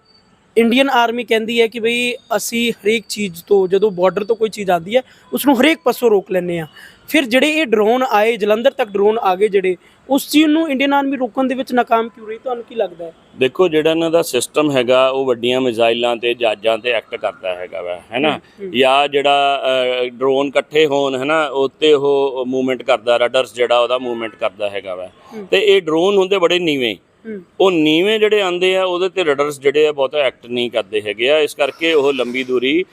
ਇੰਡੀਅਨ ਆਰਮੀ ਕਹਿੰਦੀ ਹੈ ਕਿ ਬਈ ਅਸੀਂ ਹਰੇਕ ਚੀਜ਼ ਤੋਂ ਜਦੋਂ ਬਾਰਡਰ ਤੋਂ ਕੋਈ ਚੀਜ਼ ਆਉਂਦੀ ਹੈ ਉਸ ਨੂੰ ਹਰੇਕ ਪਾਸੋਂ ਰੋਕ ਲੈਂਦੇ ਆ ਫਿਰ ਜਿਹੜੇ ਇਹ ਡਰੋਨ ਆਏ ਜਲੰਧਰ ਤੱਕ ਡਰੋਨ ਆ ਗਏ ਜਿਹੜੇ ਉਸ ਚੀਜ਼ ਨੂੰ ਇੰਡੀਅਨ ਆਰਮੀ ਰੋਕਣ ਦੇ ਵਿੱਚ ਨਾਕਾਮ ਕਿਉਂ ਰਹੀ? ਤੁਹਾਨੂੰ ਕੀ ਲੱਗਦਾ ਹੈ? ਦੇਖੋ ਜਿਹੜਾ ਇਹਨਾਂ ਦਾ ਸਿਸਟਮ ਹੈਗਾ ਉਹ ਵੱਡੀਆਂ ਮਿਜ਼ਾਈਲਾਂ ਤੇ ਜਹਾਜ਼ਾਂ ਤੇ ਐਕਟ ਕਰਦਾ ਹੈਗਾ ਵਾ ਹੈਨਾ? ਜਾਂ ਜਿਹੜਾ ਡਰੋਨ ਇਕੱਠੇ ਹੋਣ ਹੈਨਾ? ਉੱਤੇ ਉਹ ਮੂਵਮੈਂਟ ਕਰਦਾ ਰਡਰਸ ਜਿਹੜਾ ਉਹਦਾ ਮੂਵਮੈਂਟ ਕਰਦਾ ਹੈਗਾ ਵਾ। ਤੇ ਇਹ ਡਰੋਨ ਹੁੰਦੇ ਬੜੇ ਨੀਵੇਂ। ਉਹ ਨੀਵੇਂ ਜਿਹੜੇ ਆਂਦੇ ਆ ਉਹਦੇ ਤੇ ਰਡਰਸ ਜਿਹੜੇ ਆ ਬਹੁਤਾ ਐਕਟ ਨਹੀਂ ਕਰਦੇ ਹੈਗੇ ਆ। ਇਸ ਕਰਕੇ ਉਹ ਲੰਬੀ ਦੂਰੀ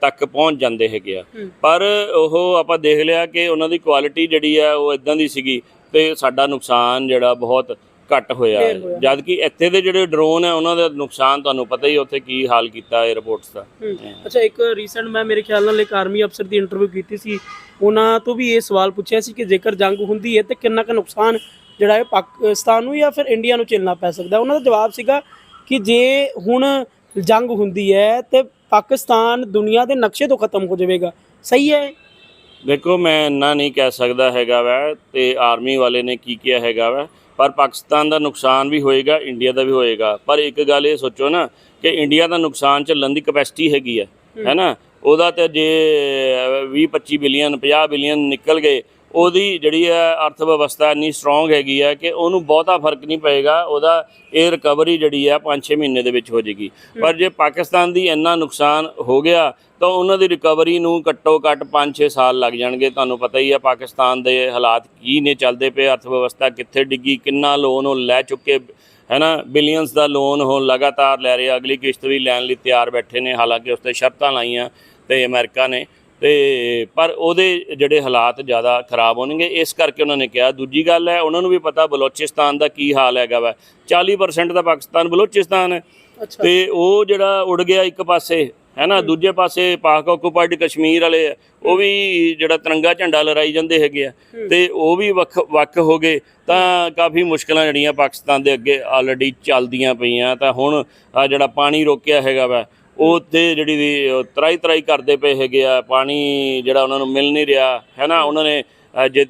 ਤੱਕ ਪਹੁੰਚ ਜਾਂਦੇ ਹੈਗੇ ਆ। ਹੂੰ। ਪਰ ਉਹ ਆਪਾਂ ਦੇਖ ਲਿਆ ਕਿ ਉਹਨਾਂ ਦੀ ਕੁਆਲਿਟੀ ਜਿਹੜੀ ਆ ਉਹ ਇਦਾਂ ਦੀ ਸੀਗੀ ਤੇ ਸਾਡਾ ਨੁਕਸਾਨ ਜਿਹੜਾ ਬਹੁਤ ਘੱਟ ਹੋਇਆ। ਜਦ ਕਿ ਇੱਥੇ ਦੇ ਜਿਹੜੇ ਡਰੋਨ ਆ ਉਹਨਾਂ ਦਾ ਨੁਕਸਾਨ ਤੁਹਾਨੂੰ ਪਤਾ ਹੀ ਉੱਥੇ ਕੀ ਹਾਲ ਕੀਤਾ 에ਅਰਪੋਰਟਸ ਦਾ। ਹਮ, ਅੱਛਾ ਇੱਕ ਰੀਸੈਂਟ ਮੈਂ ਮੇਰੇ ਖਿਆਲ ਨਾਲ ਇੱਕ ਆਰਮੀ ਅਫਸਰ ਦੀ ਇੰਟਰਵਿਊ ਕੀਤੀ ਸੀ। ਉਹਨਾਂ ਤੋਂ ਵੀ ਇਹ ਸਵਾਲ ਪੁੱਛਿਆ ਸੀ ਕਿ ਜੇਕਰ ਜੰਗ ਹੁੰਦੀ ਹੈ ਤੇ ਕਿੰਨਾ ਕੁ ਨੁਕਸਾਨ ਜਿਹੜਾ ਹੈ ਪਾਕਿਸਤਾਨ ਨੂੰ ਜਾਂ ਫਿਰ ਇੰਡੀਆ ਨੂੰ ਝੇਲਣਾ ਪੈ ਸਕਦਾ। ਉਹਨਾਂ ਦਾ ਜਵਾਬ ਸੀਗਾ ਕਿ ਜੇ ਹੁਣ ਜੰਗ ਹੁੰਦੀ ਹੈ ਤੇ ਪਾਕਿਸਤਾਨ ਦੁਨੀਆ ਦੇ ਨਕਸ਼ੇ ਤੋਂ ਖਤਮ ਹੋ ਜਾਵੇਗਾ। ਸਹੀ ਹੈ ਦੇਖੋ ਮੈਂ ਇੰਨਾ ਨਹੀਂ ਕਹਿ ਸਕਦਾ ਹੈਗਾ ਵਾ ਤੇ ਆਰਮੀ ਵਾਲੇ ਨੇ ਕੀ ਕਿਹਾ ਹੈਗਾ ਵਾ ਪਰ ਪਾਕਿਸਤਾਨ ਦਾ ਨੁਕਸਾਨ ਵੀ ਹੋਏਗਾ ਇੰਡੀਆ ਦਾ ਵੀ ਹੋਏਗਾ। ਪਰ ਇੱਕ ਗੱਲ ਇਹ ਸੋਚੋ ਨਾ ਕਿ ਇੰਡੀਆ ਦਾ ਨੁਕਸਾਨ ਝੱਲਣ ਦੀ ਕਪੈਸਿਟੀ ਹੈਗੀ ਹੈ ਹੈਨਾ ਉਹਦਾ ਤੇ ਜੇ 20 25 ਬਿਲੀਅਨ 50 ਬਿਲੀਅਨ ਨਿਕਲ ਗਏ ਉਹਦੀ ਜਿਹੜੀ ਹੈ ਅਰਥ ਵਿਵਸਥਾ ਇੰਨੀ ਸਟਰੋਂਗ ਹੈਗੀ ਹੈ ਕਿ ਉਹਨੂੰ ਬਹੁਤਾ ਫ਼ਰਕ ਨਹੀਂ ਪਏਗਾ, ਉਹਦਾ ਇਹ ਰਿਕਵਰੀ ਜਿਹੜੀ ਹੈ 5-6 ਮਹੀਨੇ ਦੇ ਵਿੱਚ ਹੋ ਜਾਏਗੀ। ਪਰ ਜੇ ਪਾਕਿਸਤਾਨ ਦੀ ਇੰਨਾ ਨੁਕਸਾਨ ਹੋ ਗਿਆ, ਤਾਂ ਉਹਨਾਂ ਦੀ ਰਿਕਵਰੀ ਨੂੰ ਘੱਟੋ ਘੱਟ 5-6 ਸਾਲ ਲੱਗ ਜਾਣਗੇ। ਤੁਹਾਨੂੰ ਪਤਾ ਹੀ ਹੈ ਪਾਕਿਸਤਾਨ ਦੇ ਹਾਲਾਤ ਕੀ ਨੇ, ਚੱਲਦੇ ਪਏ ਅਰਥ ਵਿਵਸਥਾ ਕਿੱਥੇ ਡਿੱਗੀ, ਕਿੰਨਾ ਲੋਨ ਉਹ ਲੈ ਚੁੱਕੇ ਹੈ ਨਾ ਬਿਲੀਅਨਸ ਦਾ ਲੋਨ ਉਹ ਲਗਾਤਾਰ ਲੈ ਰਹੇ ਅਗਲੀ ਕਿਸ਼ਤ ਵੀ ਲੈਣ ਲਈ ਤਿਆਰ ਬੈਠੇ ਨੇ, ਹਾਲਾਂਕਿ ਉਸ ਤੇ ਸ਼ਰਤਾਂ ਲਾਈਆਂ ਤੇ ਅਮਰੀਕਾ ਨੇ। ਤੇ ਪਰ ਉਹਦੇ ਜਿਹੜੇ ਹਾਲਾਤ ਜ਼ਿਆਦਾ ਖਰਾਬ ਹੋਣਗੇ ਇਸ ਕਰਕੇ ਉਹਨਾਂ ਨੇ ਕਿਹਾ। ਦੂਜੀ ਗੱਲ ਹੈ ਉਹਨਾਂ ਨੂੰ ਵੀ ਪਤਾ ਬਲੋਚਿਸਤਾਨ ਦਾ ਕੀ ਹਾਲ ਹੈਗਾ ਵਾ। 40% ਦਾ ਪਾਕਿਸਤਾਨ ਬਲੋਚਿਸਤਾਨ ਹੈ। ਤੇ ਉਹ ਜਿਹੜਾ ਉੜ ਗਿਆ ਇੱਕ ਪਾਸੇ ਹੈ। ਨਾ ਦੂਜੇ ਪਾਸੇ ਪਾਕ ਆਕੂਪਾਈਡ ਕਸ਼ਮੀਰ ਵਾਲੇ ਉਹ ਵੀ ਜਿਹੜਾ ਤਿਰੰਗਾ ਝੰਡਾ ਲਹਿਰਾਈ ਜਾਂਦੇ ਹੈਗੇ ਆ। ਤੇ ਉਹ ਵੀ ਵੱਖ ਵੱਖ ਹੋ ਗਏ। ਤਾਂ ਕਾਫੀ ਮੁਸ਼ਕਲਾਂ ਜਿਹੜੀਆਂ ਪਾਕਿਸਤਾਨ ਦੇ ਅੱਗੇ ਆਲਰੇਡੀ ਚੱਲਦੀਆਂ ਪਈਆਂ। ਤਾਂ ਹੁਣ ਆ ਜਿਹੜਾ ਪਾਣੀ ਰੋਕਿਆ ਹੈਗਾ ਵਾ ਉਹ ਤੇ ਜਿਹੜੀ ਵੀ ਤਰਾਈ ਤਰਾਈ ਕਰਦੇ ਪਏ ਹੈਗੇ ਆ ਪਾਣੀ ਜਿਹੜਾ ਉਹਨਾਂ ਨੂੰ ਮਿਲ ਨਹੀਂ ਰਿਹਾ ਹੈ ਨਾ ਉਹਨਾਂ ਨੇ ਅ, ਜੇ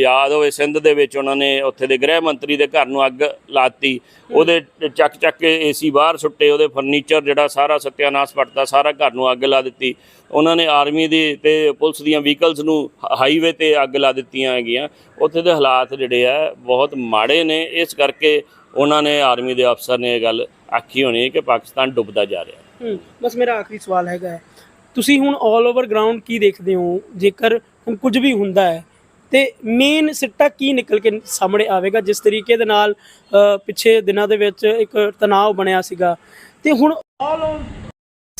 ਯਾਦ ਹੋਵੇ ਸਿੰਧ ਦੇ ਵਿੱਚ ਉਹਨਾਂ ਨੇ ਉੱਥੇ ਦੇ ਗ੍ਰਹਿ ਮੰਤਰੀ ਦੇ ਘਰ ਨੂੰ ਅੱਗ ਲਾਤੀ। ਉਹਦੇ ਚੱਕ ਚੱਕ ਕੇ ਏਸੀ ਬਾਹਰ ਸੁੱਟੇ ਉਹਦੇ ਫਰਨੀਚਰ ਜਿਹੜਾ ਸਾਰਾ ਸਤਿਆਨਾਸ਼ ਪੱਟਦਾ ਸਾਰਾ ਘਰ ਨੂੰ ਅੱਗ ਲਾ ਦਿੱਤੀ। ਉਹਨਾਂ ਨੇ ਆਰਮੀ ਦੀ ਤੇ ਪੁਲਿਸ ਦੀਆਂ ਵਹੀਕਲਸ ਨੂੰ ਹਾਈਵੇ ਤੇ ਅੱਗ ਲਾ ਦਿੱਤੀਆਂ ਹੈਗੀਆਂ। ਉੱਥੇ ਦੇ ਹਾਲਾਤ ਜਿਹੜੇ ਆ ਬਹੁਤ ਮਾੜੇ ਨੇ। ਇਸ ਕਰਕੇ ਉਹਨਾਂ ਨੇ ਆਰਮੀ ਦੇ ਅਫਸਰ ਨੇ ਇਹ ਗੱਲ ਆਖੀ ਹੋਣੀ ਕਿ ਪਾਕਿਸਤਾਨ ਡੁੱਬਦਾ ਜਾ ਰਿਹਾ। ਹਮ, ਬਸ ਮੇਰਾ ਆਖਰੀ ਸਵਾਲ ਹੈਗਾ ਹੈ। ਤੁਸੀਂ ਹੁਣ 올 ਓਵਰ ਗਰਾਊਂਡ ਕੀ ਦੇਖਦੇ ਹੋ? ਜੇਕਰ ਹੁਣ ਕੁਝ ਵੀ ਹੁੰਦਾ ਹੈ ਤੇ ਮੇਨ ਸਿੱਟਾ ਕੀ ਨਿਕਲ ਕੇ ਸਾਹਮਣੇ ਆਵੇਗਾ? ਜਿਸ ਤਰੀਕੇ ਦੇ ਨਾਲ ਪਿੱਛੇ ਦਿਨਾਂ ਦੇ ਵਿੱਚ ਇੱਕ ਤਣਾਅ ਬਣਿਆ ਸੀਗਾ। ਤੇ ਹੁਣ 올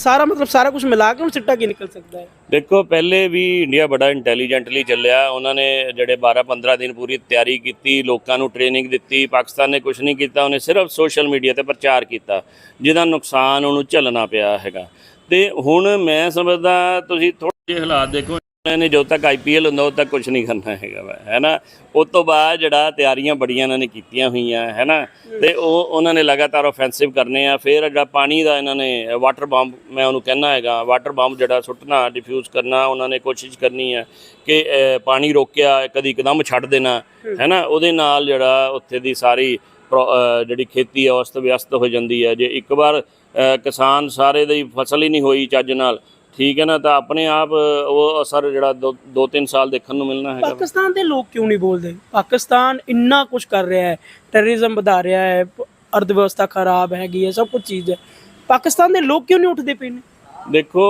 ਸਾਰਾ ਮਤਲਬ ਸਾਰਾ ਕੁਝ ਮਿਲਾ ਕੇ ਹੁਣ ਸਿੱਟਾ ਕੀ ਨਿਕਲ ਸਕਦਾ ਹੈ? ਦੇਖੋ, ਪਹਿਲੇ ਵੀ ਇੰਡੀਆ ਬੜਾ ਇੰਟੈਲੀਜੈਂਟਲੀ ਚੱਲਿਆ। ਉਹਨਾਂ ਨੇ ਜਿਹੜੇ 12-15 ਦਿਨ ਪੂਰੀ ਤਿਆਰੀ ਕੀਤੀ, ਲੋਕਾਂ ਨੂੰ ਟ੍ਰੇਨਿੰਗ ਦਿੱਤੀ, ਪਾਕਿਸਤਾਨ ਨੇ ਕੁਝ ਨਹੀਂ ਕੀਤਾ, ਉਹਨੇ ਸਿਰਫ ਸੋਸ਼ਲ ਮੀਡੀਆ ਤੇ ਪ੍ਰਚਾਰ ਕੀਤਾ, ਜਿਹਦਾ ਨੁਕਸਾਨ ਉਹਨੂੰ ਝੱਲਣਾ ਪਿਆ ਹੈਗਾ। ਤੇ ਹੁਣ ਮੈਂ ਸਮਝਦਾ, ਤੁਸੀਂ ਥੋੜੇ ਜਿਹੇ ਹਾਲਾਤ ਦੇਖੋ। ਇਹਨਾਂ ਨੇ ਜਦੋਂ ਤੱਕ ਆਈਪੀਐਲ ਹੁੰਦਾ ਉਦੋਂ ਤੱਕ ਕੁਝ ਨਹੀਂ ਕਰਨਾ ਹੈਗਾ ਵਾ ਹੈਨਾ ਉਸ ਤੋਂ ਬਾਅਦ ਜਿਹੜਾ ਤਿਆਰੀਆਂ ਬੜੀਆਂ ਇਹਨਾਂ ਨੇ ਕੀਤੀਆਂ ਹੋਈਆਂ ਹੈਨਾ ਤੇ ਉਹ ਉਹਨਾਂ ਨੇ ਲਗਾਤਾਰ ਆਫੈਂਸਿਵ ਕਰਨੇ ਆ, ਫਿਰ ਜਿਹੜਾ ਪਾਣੀ ਦਾ ਇਹਨਾਂ ਨੇ ਵਾਟਰ ਬੰਬ ਮੈਂ ਉਹਨੂੰ ਕਹਿਣਾ ਹੈਗਾ ਵਾਟਰ ਬੰਬ ਜਿਹੜਾ ਸੁੱਟਣਾ ਡਿਫਿਊਜ਼ ਕਰਨਾ, ਉਹਨਾਂ ਨੇ ਕੋਸ਼ਿਸ਼ ਕਰਨੀ ਹੈ ਕਿ ਪਾਣੀ ਰੋਕਿਆ, ਕਦੀ ਇੱਕਦਮ ਛੱਡ ਦੇਣਾ ਹੈਨਾ ਉਹਦੇ ਨਾਲ ਜਿਹੜਾ ਉੱਥੇ ਦੀ ਸਾਰੀ ਪ੍ਰੋ- ਜਿਹੜੀ ਖੇਤੀ ਆ ਅਸਤ ਵਿਅਸਤ ਹੋ ਜਾਂਦੀ ਹੈ ਜੇ ਇੱਕ ਵਾਰ ਕਿਸਾਨ ਸਾਰੇ ਦੀ ਫਸਲ ਹੀ ਨਹੀਂ ਹੋਈ ਚੱਜ ਨਾਲ ਠੀਕ ਹੈ ਨਾ ਤਾਂ ਆਪਣੇ ਆਪ ਉਹ ਅਸਰ ਜਿਹੜਾ 2-3 ਸਾਲ ਦੇਖਣ ਨੂੰ ਮਿਲਣਾ ਹੈਗਾ। ਪਾਕਿਸਤਾਨ ਦੇ ਲੋਕ ਕਿਉਂ ਨਹੀਂ ਬੋਲਦੇ? ਪਾਕਿਸਤਾਨ ਇੰਨਾ ਕੁਝ ਕਰ ਰਿਹਾ ਹੈ ਟੈਰਰਿਜ਼ਮ ਵਧਾ ਰਿਹਾ ਹੈ ਅਰਧ ਵਿਵਸਥਾ ਖਰਾਬ ਹੈਗੀ ਹੈ ਸਭ ਕੁਝ ਚੀਜ਼ ਹੈ। ਪਾਕਿਸਤਾਨ ਦੇ ਲੋਕ ਕਿਉਂ ਨਹੀਂ ਉੱਠਦੇ ਪਏ ਨੇ? ਦੇਖੋ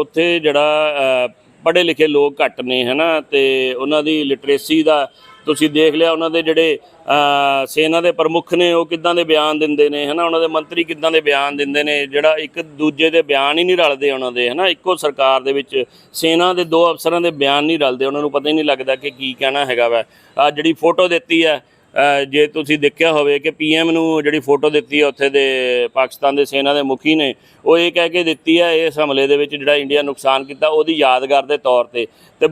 ਉੱਥੇ ਜਿਹੜਾ ਪੜ੍ਹੇ ਲਿਖੇ ਲੋਕ ਘੱਟ ਨੇ ਹਨਾ ਤੇ ਉਹਨਾਂ ਦੀ ਲਿਟਰੇਸੀ ਦਾ ਤੁਸੀਂ ਦੇਖ ਲਿਆ ਉਹਨਾਂ ਦੇ ਜਿਹੜੇ ਸੈਨਾ ਦੇ ਪ੍ਰਮੁੱਖ ਨੇ, ਉਹ ਕਿੱਦਾਂ ਦੇ ਬਿਆਨ ਦਿੰਦੇ ਨੇ, ਹਨਾ? ਉਹਨਾਂ ਦੇ ਮੰਤਰੀ ਕਿੱਦਾਂ ਦੇ ਬਿਆਨ ਦਿੰਦੇ ਨੇ, ਜਿਹੜਾ ਇੱਕ ਦੂਜੇ ਦੇ ਬਿਆਨ ਹੀ ਨਹੀਂ ਰਲਦੇ ਉਹਨਾਂ ਦੇ, ਹਨਾ? ਇੱਕੋ ਸਰਕਾਰ ਦੇ ਵਿੱਚ ਸੈਨਾ ਦੇ ਦੋ ਅਫਸਰਾਂ ਦੇ ਬਿਆਨ ਨਹੀਂ ਰਲਦੇ, ਉਹਨਾਂ ਨੂੰ ਪਤਾ ਹੀ ਨਹੀਂ ਲੱਗਦਾ ਕਿ ਕੀ ਕਹਿਣਾ ਹੈਗਾ ਵਾ। ਆ ਜਿਹੜੀ ਫੋਟੋ ਦਿੱਤੀ ਹੈ ਜੇ ਤੁਸੀਂ ਦੇਖਿਆ ਹੋਵੇ ਕਿ ਪੀਐਮ ਨੂੰ ਜਿਹੜੀ ਫੋਟੋ ਦਿੱਤੀ ਹੈ ਉੱਥੇ ਦੇ ਪਾਕਿਸਤਾਨ ਦੇ ਸੈਨਾ ਦੇ ਮੁਖੀ ਨੇ, ਉਹ ਇਹ ਕਹਿ ਕੇ ਦਿੱਤੀ ਹੈ ਇਸ ਹਮਲੇ ਦੇ ਵਿੱਚ ਜਿਹੜਾ ਇੰਡੀਆ ਨੁਕਸਾਨ ਕੀਤਾ, ਉਹਦੀ ਯਾਦਗਾਰ ਦੇ ਤੌਰ ਤੇ। ਤੇ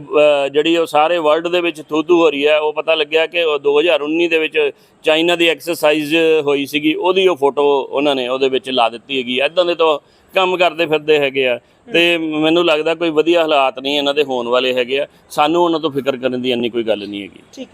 ਜਿਹੜੀ ਉਹ ਸਾਰੇ ਵਰਲਡ ਦੇ ਵਿੱਚ ਥੂ-ਥੂ ਹੋ ਰਹੀ ਹੈ ਉਹ ਪਤਾ ਲੱਗਿਆ ਕਿ ਉਹ 2019 ਦੇ ਵਿੱਚ ਚਾਈਨਾ ਦੀ ਐਕਸਰਸਾਈਜ਼ ਹੋਈ ਸੀਗੀ, ਉਹਦੀ ਉਹ ਫੋਟੋ ਉਹਨਾਂ ਨੇ ਉਹਦੇ ਵਿੱਚ ਲਾ ਦਿੱਤੀ ਹੈਗੀ ਐਦਾਂ ਦੇ ਤੋਂ ਕੰਮ ਕਰਦੇ ਫਿਰਦੇ ਹੈਗੇ ਆ। ਤੇ ਮੈਨੂੰ ਲੱਗਦਾ ਕੋਈ ਵਧੀਆ ਹਾਲਾਤ ਨਹੀਂ ਇਹਨਾਂ ਦੇ ਹੋਣ ਵਾਲੇ ਹੈਗੇ ਆ। ਸਾਨੂੰ ਉਹਨਾਂ ਤੋਂ ਫਿਕਰ ਕਰਨ ਦੀ ਇੰਨੀ ਕੋਈ ਗੱਲ ਨਹੀਂ ਹੈਗੀ। ਠੀਕ ਹੈ।